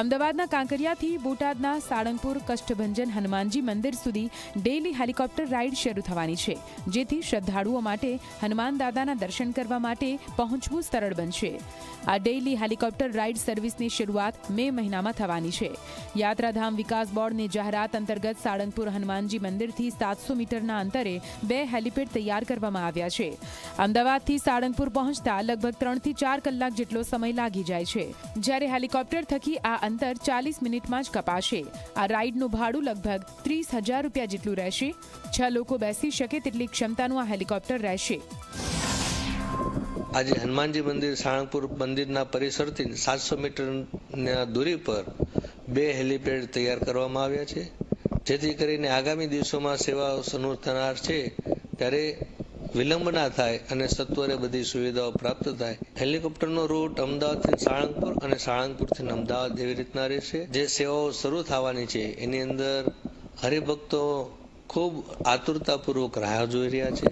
અમદાવાદના કાંકરિયાથી બોટાદના સાળંગપુર કષ્ટભંજન હનુમાનજી મંદિર સુધી ડેઇલી હેલિકોપ્ટર રાઇડ શરૂ થવાની છે, જેથી શ્રદ્ધાળુઓ માટે હનુમાન દાદાના દર્શન કરવા માટે પહોંચવું સરળ બનશે. આ ડેઇલી હેલિકોપ્ટર રાઇડ સર્વિસની શરૂઆત મે મહિનામાં થવાની છે. યાત્રાધામ વિકાસ બોર્ડની જાહેરાત અંતર્ગત સાળંગપુર હનુમાનજી મંદિરથી સાતસો મીટરના અંતરે બે હેલિપેડ તૈયાર કરવામાં આવ્યા છે. અમદાવાદથી સાળંગપુર પહોંચતા લગભગ ત્રણથી ચાર કલાક જેટલો સમય લાગી જાય છે. જ્યારે હેલિકોપ્ટર થકી આ અંતર ચાલીસ મિનિટમાં જ કપાશે. આ રાઇડનું ભાડું લગભગ ત્રીસ હજાર રૂપિયા જેટલું રહેશે. છ લોકો બેસી શકે તેટલી ક્ષમતાનું આ હેલિકોપ્ટર રહેશે. આજે હનુમાનજી મંદિર સાળંગપુર મંદિરના પરિસરથી સાતસો મીટરના દૂરી પર બે હેલિપેડ તૈયાર કરવામાં આવ્યા છે. જેથી કરીને આગામી દિવસોમાં સેવાઓ શરૂ થનાર છે. ત્યારે વિલંબ ના થાય અને સત્વરે બધી સુવિધાઓ પ્રાપ્ત થાય, હેલિકોપ્ટરનો રૂટ અમદાવાદથી સાળંગપુર અને સાળંગપુરથી અમદાવાદ એવી રીતના રહેશે. જે સેવાઓ શરૂ થવાની છે, એની અંદર હરિભક્તો ખૂબ આતુરતાપૂર્વક રાહ જોઈ રહ્યા છે.